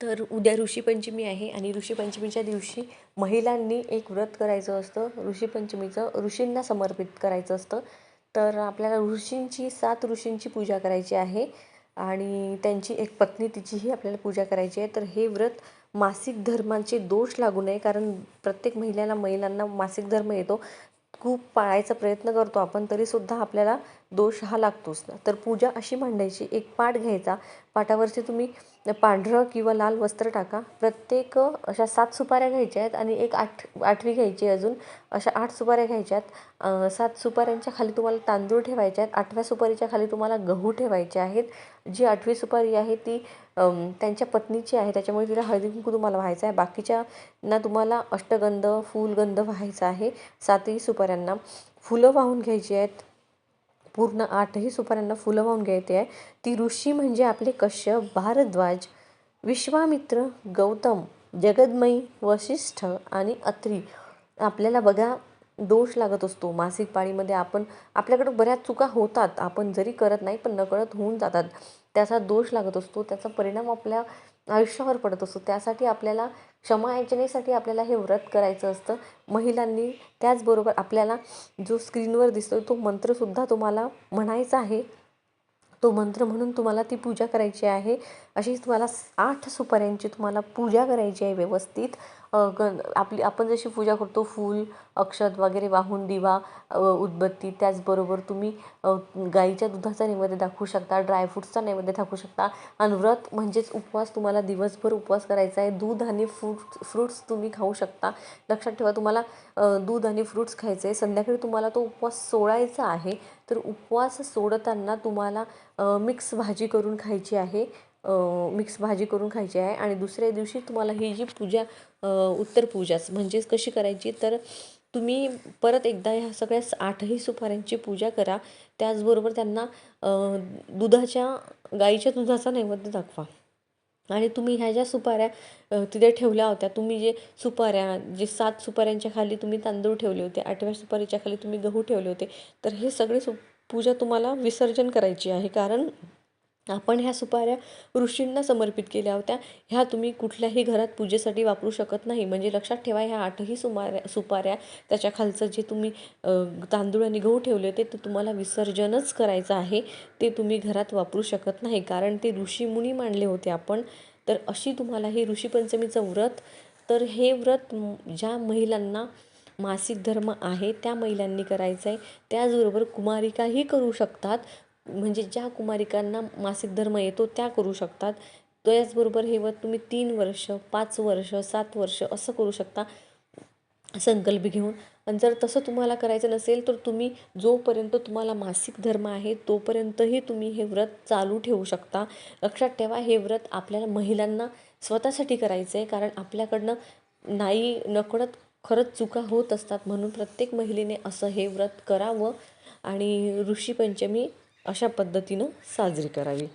तर उद्या ऋषीपंचमी आहे आणि ऋषीपंचमीच्या दिवशी महिलांनी एक व्रत करायचं असतं. ऋषीपंचमीचं ऋषींना समर्पित करायचं असतं. तर आपल्याला ऋषींची सात ऋषींची पूजा करायची आहे आणि त्यांची एक पत्नी तिचीही आपल्याला पूजा करायची आहे. तर हे व्रत मासिक धर्मांचे दोष लागू नये कारण प्रत्येक महिलेला महिलांना मासिक धर्म येतो. खूप पाळायचा प्रयत्न करतो आपण तरीसुद्धा आपल्याला दोष हा लागतोच ना. तर पूजा अशी मांडायची एक पाट घ्यायचा. पाटावरती तुम्ही पांढरं किंवा लाल वस्त्र टाका. प्रत्येक अशा सात सुपाऱ्या घ्यायच्या आहेत आणि एक आठ आठवी घ्यायची अजून. अशा आठ सुपाऱ्या घ्यायच्या आहेत सात सुपाऱ्यांच्या खाली तुम्हाला तांदूळ ठेवायचे आहेत. आठव्या सुपारीच्या खाली तुम्हाला गहू ठेवायचे आहेत. जी आठवी सुपारी आहे ती त्यांच्या पत्नीची आहे. त्याच्यामुळे तिला हळदी कुंकू तुम्हाला व्हायचं आहे. बाकीच्या ना तुम्हाला अष्टगंध फूलगंध व्हायचा आहे. सातही सुपाऱ्यांना. फुलं वाहून घ्यायची आहेत. पूर्ण आठही सुपाऱ्यांना फुलं वाहून घ्यायचे आहे. ती ऋषी म्हणजे आपले कश्यप भारद्वाज विश्वामित्र गौतम जगदमयी वशिष्ठ आणि अत्री. आपल्याला बघा दोष लागत असतो. मासिक पाळीमध्ये आपण आपल्याकडं बऱ्याच चुका होतात. आपण जरी करत नाही पण नकळत होऊन जातात. त्याचा दोष लागत असतो. त्याचा परिणाम आपल्या आयुष्यावर पडत असतो. त्यासाठी आपल्याला क्षमायाचनेसाठी आपल्याला हे व्रत करायचं असतं. महिलांनी त्याचबरोबर आपल्याला जो स्क्रीनवर दिसतो तो मंत्रसुद्धा तुम्हाला म्हणायचा आहे. तो मंत्र म्हणून तुम्हाला ती पूजा करायची आहे. अशी तुम्हाला आठ सुपाऱ्यांची तुम्हाला पूजा करायची आहे व्यवस्थित. गण आपली आपण जशी पूजा करतो फूल अक्षत वगैरे वाहून दिवा उदबत्ती त्याचबरोबर तुम्ही गाईच्या दुधाचा नैवेद्य दाखवू शकता ड्रायफ्रूट्सचा नैवेद्य दाखवू शकता. आणि व्रत म्हणजेच उपवास तुम्हाला दिवसभर उपवास करायचा आहे. दूध आणि फ्रूट फ्रूट्स तुम्ही खाऊ शकता. लक्षात ठेवा तुम्हाला दूध आणि फ्रूट्स खायचे संध्याकाळी तुम्हाला तो उपवास सोडायचा आहे. तर उपवास सोडताना तुम्हाला मिक्स भाजी करून खायची आहे. मिक्स भाजी करून खायची आहे. आणि दुसऱ्या दिवशी तुम्हाला ही जी पूजा उत्तर पूजाच म्हणजेच कशी करायची तर तुम्ही परत एकदा ह्या सगळ्या आठही सुपाऱ्यांची पूजा करा. त्याचबरोबर त्यांना दुधाच्या गाईच्या दुधाचा नैवेद्य दाखवा. आणि तुम्ही ह्या ज्या सुपाऱ्या तिथे ठेवल्या होत्या तुम्ही जे सुपाऱ्या जे सात सुपाऱ्यांच्या खाली तुम्ही तांदूळ ठेवले होते आठव्या सुपारीच्या खाली तुम्ही गहू ठेवले होते तर हे सगळे सु पूजा तुम्हाला विसर्जन करायची आहे. कारण आपण ह्या सुपाऱ्या ऋषींना समर्पित केल्या होत्या. ह्या तुम्ही कुठल्याही घरात पूजेसाठी वापरू शकत नाही. म्हणजे लक्षात ठेवा ह्या आठही सुमाऱ्या सुपाऱ्या त्याच्या खालचं जे तुम्ही तांदूळ आणि गहू ठेवले होते ते तुम्हाला विसर्जनच करायचं आहे. ते तुम्ही घरात वापरू शकत नाही. कारण ते ऋषीमुनी मांडले होते आपण. तर अशी तुम्हाला हे ऋषीपंचमीचं व्रत. तर हे व्रत ज्या महिलांना मासिक धर्म आहे त्या महिलांनी करायचं आहे त्याचबरोबर कुमारिकाही करू शकतात. म्हणजे ज्या कुमारिकांना मासिक धर्म येतो त्या करू शकतात. त्याचबरोबर हे व्रत तुम्ही तीन वर्ष पाच वर्ष सात वर्ष असं करू शकता संकल्प घेऊन. आणि जर तसं तुम्हाला करायचं नसेल तर तुम्ही जोपर्यंत तुम्हाला मासिक धर्म आहे तोपर्यंतही तुम्ही हे व्रत चालू ठेवू शकता. लक्षात ठेवा हे व्रत आपल्याला महिलांना स्वतःसाठी करायचं आहे कारण आपल्याकडनं नाही नकळत खरंच चुका होत असतात म्हणून प्रत्येक महिलेने असं हे व्रत करावं आणि ऋषीपंचमी अशा पद्धतीनं साजरी करावी.